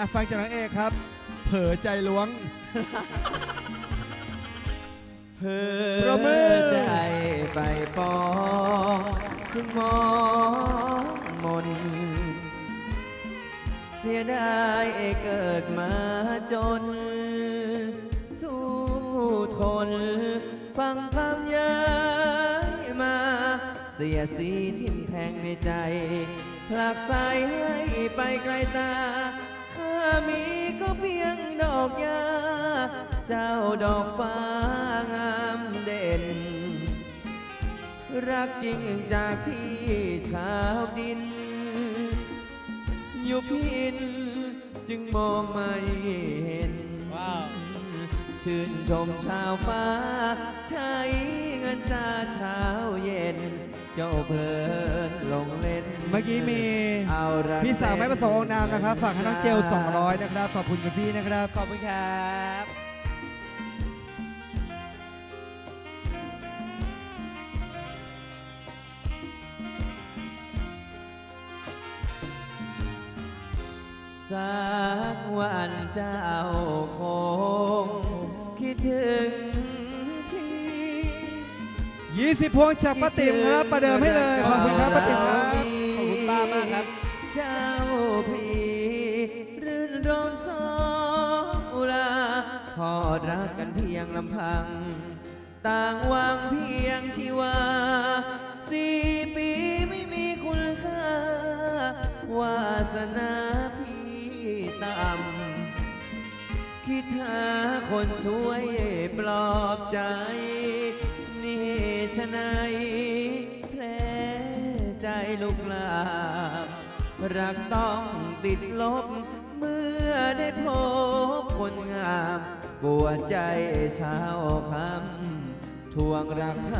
อะฟังจากน้องเอกครับ เผลอใจล้วง เพื่ปรบมือใจไปปอถึงมองมน เสียดายเกิดมาจน สู้ทน ฟังคำย้ายมา เสียสีทิ่มแทงในใจผลักใสให้ไปไกลตา มีก็เพียงดอกยา เจ้าดอกฟ้างามเด่น รักจริงจากพี่ชาวดิน อยู่พินจึงมองไม่เห็นว้าวชื่นชมชาวฟ้า ใช้เงินตาเช้าเย็น เจ้าเพลินลงเล่นเมื่อกี้มีเอารักพี่สาวไม่ประสงค์ออกนามนะครับ ฝากให้น้องเจล 200 นะครับ ขอบคุณคุณพี่นะครับ ขอบคุณครับสักวันเจ้าคงคิดถึงพี่ 20 พวงจากป้าติ๋มครับประเดิมให้เลย ขอบคุณครับป้าติ๋มครับ ขอบคุณป้ามากครับ เจ้าพี่รื่นรมสองอุลาพอดรักกันเพียงลำพัง ต่างหวังเพียงชีวาสี่ปีไม่มีคุณค่าวาสนาพี่ต่ำคิดหาคนช่วยปลอบใจนี่ชะ ไหนายแผลใจลุกลามรักต้องติดลบ เมื่อได้พบคนงามปวดใจเช้าคำทวงรักค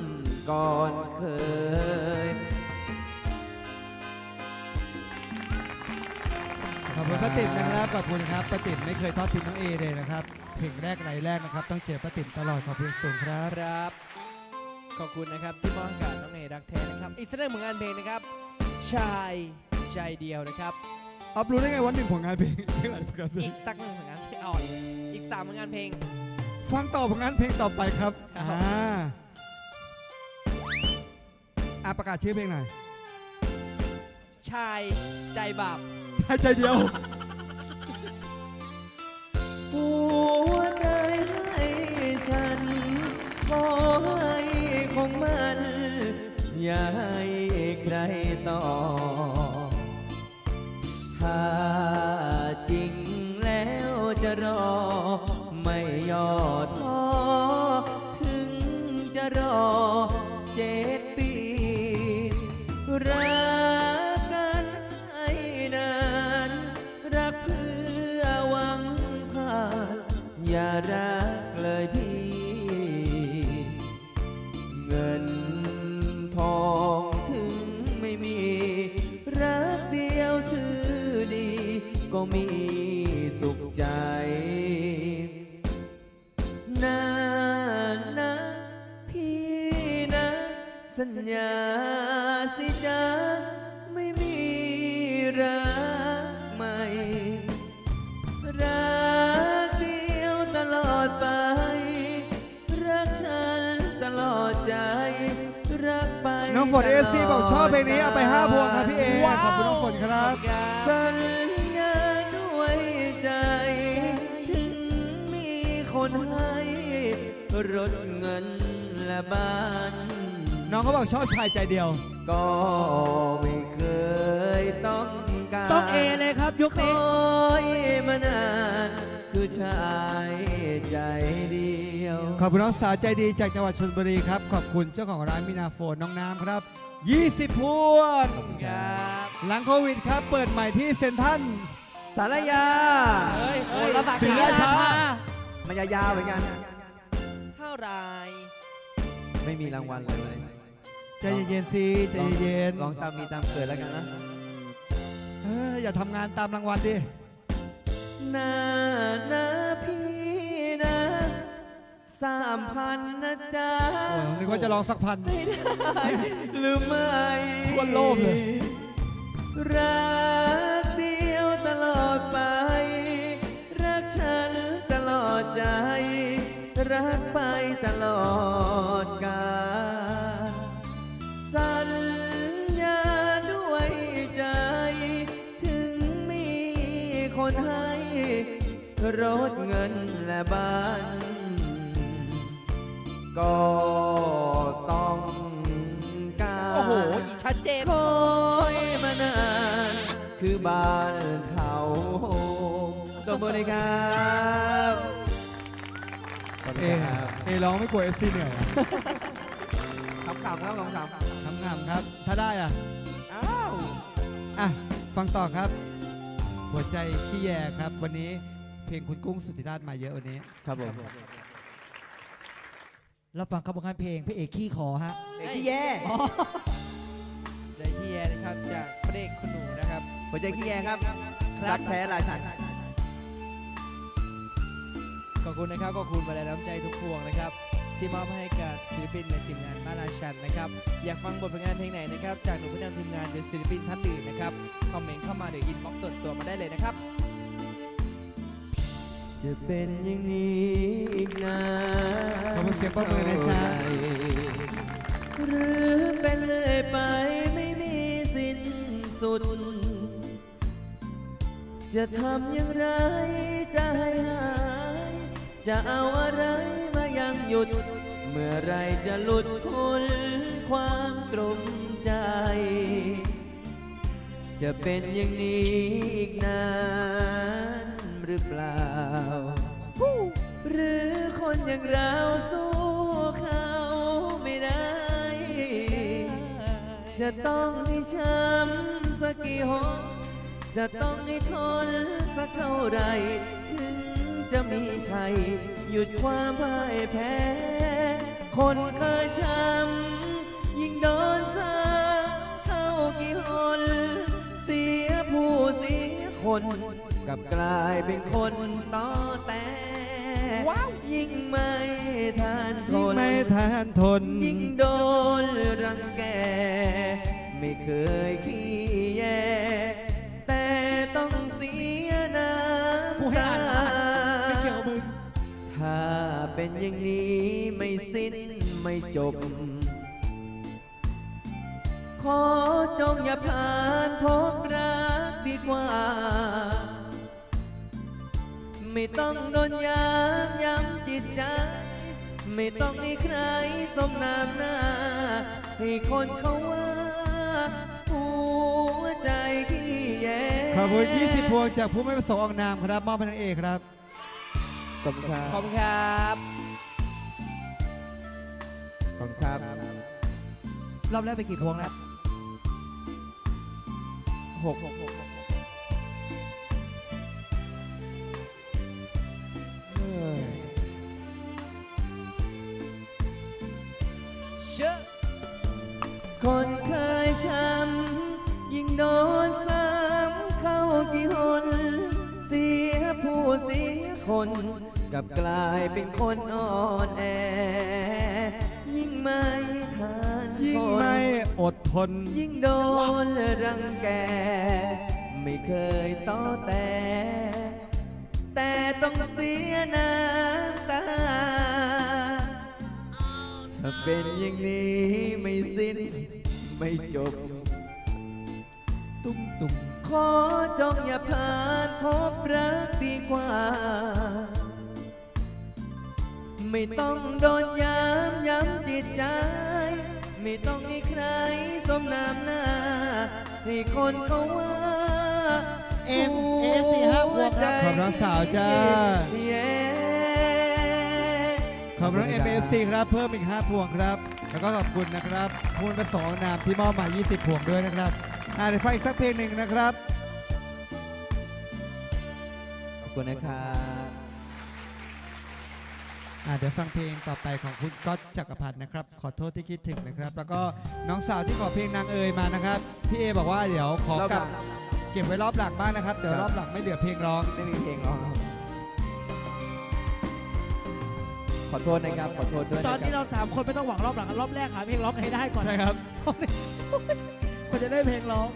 ำก่อนเคย ขอบคุณป้าติ๋มนะครับขอบคุณครับป้าติ๋มไม่เคยทอดทิ้งน้องเอเลยนะครับเพลงแรกไรแรกนะครับ ต้องเจอป้าติ๋มตลอดขอบคุณสูงครับ ครับ ขอบคุณนะครับที่มอบให้กับน้องเอรักแท้นะครับ อีกสักหนึ่งผลงานเพลงนะครับ ชายใจเดียวนะครับออฟรู้ได้ไงวันหนึ่งผลงานเพลงเพลงอะไรผลงานเพลอีงกสักหนึ่งผลงานเพลงอ่อนอีกสามผลงานเพลง ฟังต่อผลงานเพลงต่อไปครับครับ อ่าอะประกาศชื่อเพลงหน่อยชายใจบาปให้ใจเดียว หัว อย่าให้ใครต่อ ถ้าจริงแล้วจะรอ ไม่ย่อท้อ ก็มีสุขใจนานะพี่นะ สัญญาสิจ๊ะไม่มีรักใหม่ รักเดียวตลอดไป รักฉันตลอดใจ รักไปน้องฝนเอซีบอกชอบเพลงนี้ เอาไป5พวงครับพี่เอ ว้าว ขอบคุณน้องฝนครับสัญ รถเงินและบ้าน น้องเขาบอกชอบชายใจเดียว ก็ไม่เคยต้องการต้องเอเลยครับยุคคนี้อยมานาน คือชายใจเดียว ขอบคุณน้องสาวใจดีจากจังหวัดชลบุรีครับ ขอบคุณเจ้าของร้านมินาโฟนน้องน้ำครับ 20พวงครับหลังโควิดครับ เปิดใหม่ที่เซ็นทรัล สารยาเฮ้ยโอ้ละสาศรีขาราชา มันยาวๆเหมือนกัน เท่าไรไม่มีรางวัลเลย ใจเย็นๆสิใจเย็นลองตามมีตามเกิดแล้วกันนะๆเอออย่าทำงานตามรางวัลดินานะพี่นะสามพันนะจ๊ะโอ้นึกว่าจะร้องสักพันไม่ได้หรือไม่ ทั่วโลกเลยรัก รักไปตลอดกาลสัญญาด้วยใจ ถึงมีคนให้ รถเงินและบ้าน ก็ต้องการโอ้โหชัดเจนคอยมานาน คือบ้านเขาโฮมตบมือเลยครับขอบ เอคุณครับเอร้องไม่กลัวเอฟซีเหนื่อยเหรอขำๆครับขำทำงามครับ ถ้าได้อะๆอ้าวอะ ฟังต่อครับ หัวใจขี้แยครับ วันนี้เพลงคุณกุ้งสุธิราชมาเยอะวันนี้ ครับผมเราฟังขบวนการเพลงพระเอกขี้ขอฮะเอกที่แย่ใจที่แย่นะครับจากพระเอกคุณหนูนะครับ หัวใจขี้แย่ครับครับรักแท้ราชัน ขอบคุณนะครับขอบคุณมาแรงน้ำใจทุกพวงนะครับ ที่มอบให้กับศิลปินในทีมงานบ้านราชันนะครับ อยากฟังบทเพลงงานเพลงไหนนะครับ จากหนุ่มผู้นำทีมงานหรือศิลปินท่านอื่นนะครับ คอมเมนต์เข้ามาหรืออินบ็อกซ์ส่วนตัวมาได้เลยนะครับ จะเป็นอย่างนี้อีกนานขอบคุณเสียงปรบมือนะจ๊ะหรือเป็นเลยไปไม่มีสิ้นสุด จะทำอย่างไรจะให้หาย จะเอาอะไรมายังหยุด เมื่อไรจะหลุดพ้นความตรมใจ จะเป็นอย่างนี้อีกนานหรือเปล่า หรือคนอย่างเราสู้เขาไม่ได้ จะต้องให้ช้ำสักกี่หนจะต้องให้ทนสักเท่าไหรถึง จะมีชัย หยุดความพ่ายแพ้ คนเคยช้ำยิ่งโดนสาเข้ากี่หนเสียผู้เสียคนกลับกลายเป็นคนต่อแต่ว้าวยิ่งไม่ทานทยิ่งนไม่ทานทน ยิ่งโดนรังแก ไม่เคยขี้แย ถ้าเป็นอย่างนี้ไม่สิ้นไม่จบ ขอจงอย่าผ่านพบรักดีกว่า ไม่ต้องโดนย้ำย้ำจิตใจ ไม่ต้องให้ใครสมน้ำหน้า ให้คนเขาว่าหัวใจขี้แย่ขอบคุณ20พวงจากผู้ไม่ประสงค์ออกนามครับ มอบให้นางเอกครับ ขอบคุณครับ ขอบคุณครับ ขอบคุณครับ รอบแรกไปกี่พวงแล้วหกหกหกเฮ้ยเชื่อคนเคยช้ำยิ่งโดนซ้ำเข้ากี่หนเสียผู้เสียคน กลับกลายเป็นคนอ่อนแอ ยิ่งไม่ทานยิ่งทนไม่อดทน ยิ่งโดนรังแก ไม่เคยต้อแต่ แต่ต้องเสียน้ำตา ถ้าเป็นอย่างนี้ไม่สิ้นไม่จบ ตุ้มตุ้มขอจงอย่าผ่านพบรักดีกว่า ไม่ต้องโดนย้ำย้ำจิตใจ ไม่ต้องให้ใครสมน้ำหน้า ให้คนเขาว่าเอ็มเอสี่ห้าพวงครับขอบน้องสาวจ้าเย้ขอบคุณน้อง MSC ครับ เพิ่มอีก5พวงครับ แล้วก็ขอบคุณนะครับผู้ประสงค์ออกนามที่มอบมา 20 พวงด้วยนะครับอ่าเดี๋ยวฟังอีกสักเพลงหนึ่งนะครับ ขอบคุณนะครับอ่า เดี๋ยวฟังเพลงต่อไปของคุณก๊อตจักรพันธ์นะครับ ขอโทษที่คิดถึงนะครับ แล้วก็น้องสาวที่ขอเพลงนางเอยมานะครับ พี่เอบอกว่าเดี๋ยวขอกลับเก็บไว้รอบหลังบ้างนะครับ เดี๋ยวรอบหลังไม่เหลือเพลงร้อง ไม่มีเพลงร้องครับขอโทษนะครับ ขอโทษด้วยตอนนี้ะครับเราสามคนไม่ต้องหวังรอบหลังรอบแรกหาเพลงร้องให้ได้ก่อนใช่ครับกว่าจะได้เพลงร้อง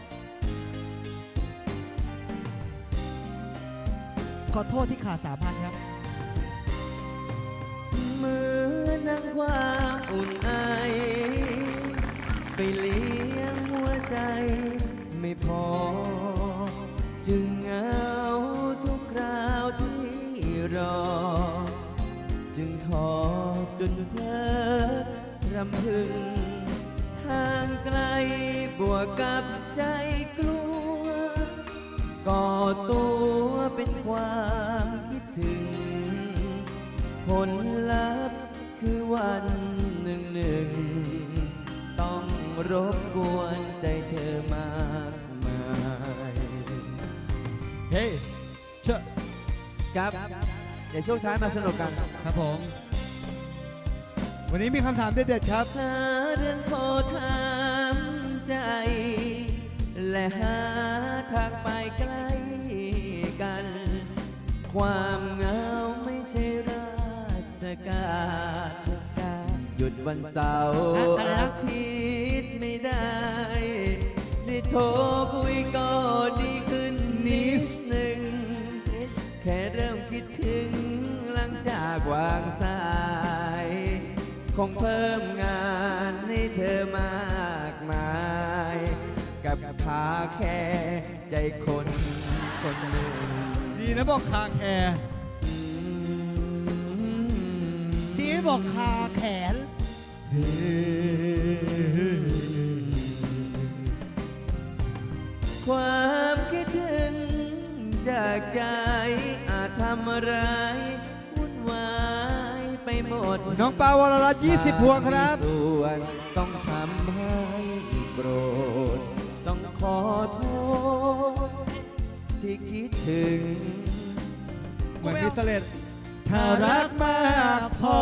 ขอโทษที่ขาดสามพันครับเห มือนนังความอุ่นไอ ไปเลี้ยงหัวใจไม่พอ จึงเหงาทุกคราวที่รอ จึงท้อจนเพลอรำพึง ทางไกลบวกกับใจกลัว ก่อตัวเป็นความ ลลัพธ์คือวันหนึ่งหนึ่ง ต้องรบกวนใจเธอมากมายเฮ้ยเชอะครับเดี๋ยวช่วงท้ายมาสนุกกัน ครับผม วันนี้มีคำถามเด็ดๆครับ หาเรื่องโทรถามใจ และหาทางไปใกล้กัน ความเหงาไม่ใช่ราช การหยุดวันเสาร์อะอะไรนะอาทิตย์ไม่ได้ได้โทรคุยก็ดีขึ้นนิดหนึ่ง แค่เริ่มคิดถึงหลังจากวางสาย คงเพิ่มงานให้เธอมากมาย กับขาแค่ใจคนคนหนึ่งดีนะบอกคาแคร์ บอกคาแขน ความคิดถึงจากใจอาจทำอะไรวุ่นวายไปหมดน้องปาวรรัตน์20พวงครับมีส่วนต้องทำให้โกรธ ต้องขอโทษ ที่คิดถึงเหมือนพิเศษ ถ้ารักมากพอ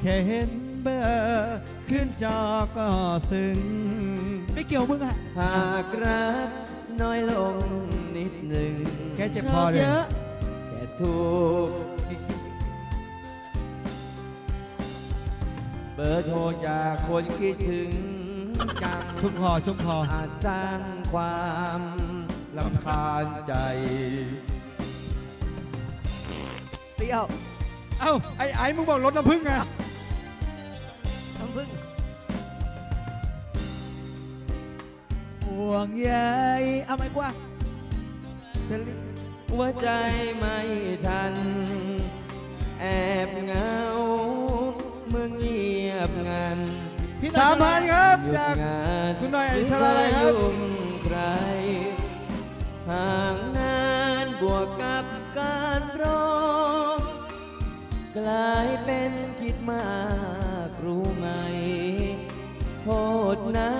แค่เห็นเบอร์ขึ้นจอก็ซึ้งไม่เกี่ยวมึงอะหากรักน้อยลงนิดหนึ่งแค่เจ็บพอเลยเยอะแค่ถูก เบอร์โทรจากคนคิดถึงจัง ชุ่มคอชุ่มคออาจสร้างความลำคาญใจเปรี้ยวเอ้าไอ้ไอ้มึงบอกรถน้ำผึ้งไงน้ำผึ้งห่วงใยเอาไหมกว่าว่าใจไม่ทัน แอบเหงาเมื่อเงียบงันพี่สามพันครับหยุดจากงานคุณหน่อยอัญชลาลัยครับหอยุ่งใครห่างนานบวกกับการรอ กลายเป็นคิดมากรู้ไหม โทษนะ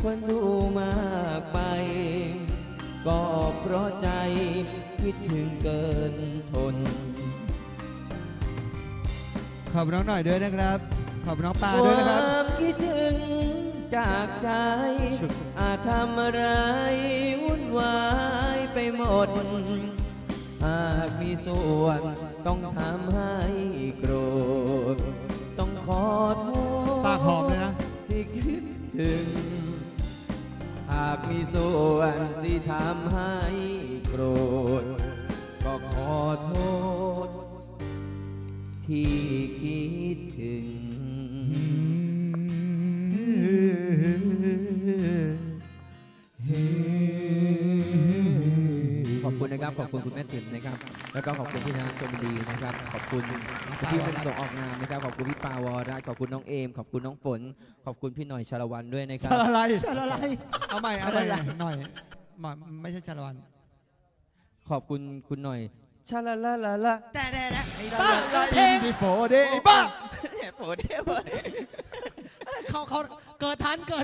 ควรดูมากไป ก็เพราะใจคิดถึงเกินทน ขอบน้องหน่อยด้วยนะครับ ขอบน้องปาด้วยนะครับ ความคิดถึงจากใจ อาจทำอะไรวุ่นวายไปหมด หากมีส่วนต้องทำให้โกรธ ต้องขอโทษปากหอมเลยนะ ที่คิดถึง หากมีส่วนที่ทำให้โกรธ ก็ขอโทษ ที่คิดถึง คุณนะครับ ขอบคุณคุณแม่ติ๋มนะครับ แล้วก็ขอบคุณพี่นางชมดีนะครับ ขอบคุณพี่เป็นส่งออกงานนะครับ ขอบคุณพี่ปาวรัตน์ขอบคุณน้องเอม ขอบคุณน้องฝน ขอบคุณพี่หน่อยชาละวันด้วยนะคชารับละลายชาละลายเอาใหม่ เอาใหม่หน่อยหมอไม่ใช่ชาละวันขอบคุณคุณหน่อย ชาละละละละแต่แต่แต่ไอ้บ้าบ้าเพเพลลงงดีโฟเดไอ้บ้าโปรดเทพเขาเขาเกิดทันเกิด